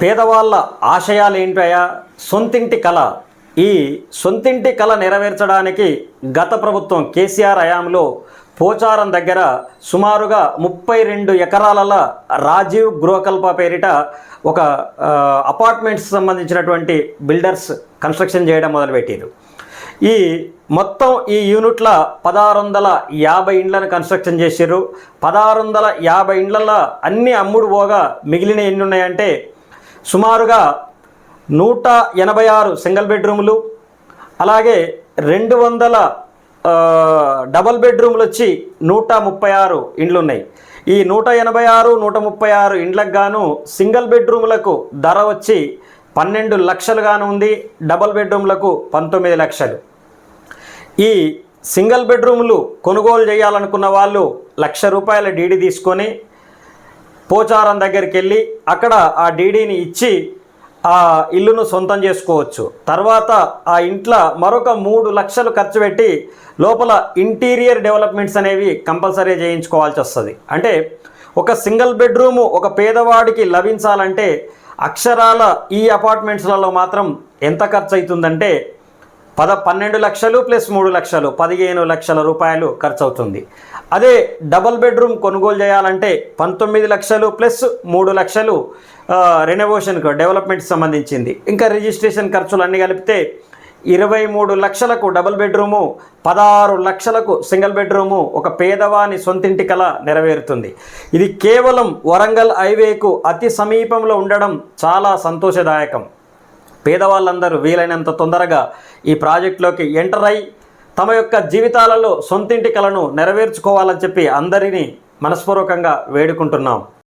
పేదవాళ్ళ ఆశయాలు ఏంటయా సొంతింటి కళ. ఈ సొంతింటి కళ నెరవేర్చడానికి గత ప్రభుత్వం కేసీఆర్ హయాంలో పోచారం దగ్గర సుమారుగా ముప్పై రెండు ఎకరాల రాజీవ్ గృహకల్ప పేరిట ఒక అపార్ట్మెంట్స్ సంబంధించినటువంటి బిల్డర్స్ కన్స్ట్రక్షన్ చేయడం మొదలుపెట్టారు ఈ మొత్తం ఈ యూనిట్ల పదహారు వందల యాభై ఇండ్లను కన్స్ట్రక్షన్ చేశారు పదహారు వందల యాభై ఇండ్లలో అన్ని అమ్ముడు పోగా మిగిలిన ఎన్ని ఉన్నాయంటే సుమారుగా నూట ఎనభై ఆరు సింగిల్ బెడ్రూములు అలాగే రెండు వందల డబల్ బెడ్రూమ్లు వచ్చి నూట ముప్పై ఆరు ఇండ్లు ఉన్నాయి ఈ నూట ఎనభై ఆరు నూట ముప్పై ఆరు ఇండ్లకు గాను సింగిల్ బెడ్రూములకు ధర వచ్చి పన్నెండు లక్షలుగాను ఉంది. డబల్ బెడ్రూమ్లకు పంతొమ్మిది లక్షలు. ఈ సింగిల్ బెడ్రూమ్లు కొనుగోలు చేయాలనుకున్న వాళ్ళు లక్ష రూపాయల డీడీ తీసుకొని పోచారం దగ్గరికి వెళ్ళి అక్కడ ఆ డీడీని ఇచ్చి ఆ ఇల్లును సొంతం చేసుకోవచ్చు. తర్వాత ఆ ఇంట్లో మరొక మూడు లక్షలు ఖర్చు పెట్టి లోపల ఇంటీరియర్ డెవలప్మెంట్స్ అనేవి కంపల్సరీ చేయించుకోవాల్సి వస్తుంది. అంటే ఒక సింగిల్ బెడ్రూము ఒక పేదవాడికి లభించాలంటే అక్షరాల ఈ అపార్ట్మెంట్స్లలో మాత్రం ఎంత ఖర్చు అవుతుందంటే పద పన్నెండు లక్షలు ప్లస్ మూడు లక్షలు పదిహేను లక్షల రూపాయలు ఖర్చు అవుతుంది అదే డబల్ బెడ్రూమ్ కొనుగోలు చేయాలంటే పంతొమ్మిది లక్షలు ప్లస్ మూడు లక్షలు రెనోవేషన్కు డెవలప్మెంట్ సంబంధించింది. ఇంకా రిజిస్ట్రేషన్ ఖర్చులు అన్నీ కలిపితే ఇరవై మూడు లక్షలకు డబుల్ బెడ్రూము పదహారు లక్షలకు సింగిల్ బెడ్రూము ఒక పేదవాని సొంతింటి కల నెరవేరుతుంది. ఇది కేవలం వరంగల్ హైవేకు అతి సమీపంలో ఉండడం చాలా సంతోషదాయకం. పేదవాళ్ళందరూ వీలైనంత తొందరగా ఈ ప్రాజెక్టులోకి ఎంటర్ అయి తమ యొక్క జీవితాలలో సొంతింటి కలను నెరవేర్చుకోవాలని చెప్పి అందరినీ మనస్పూర్వకంగా వేడుకుంటున్నాం.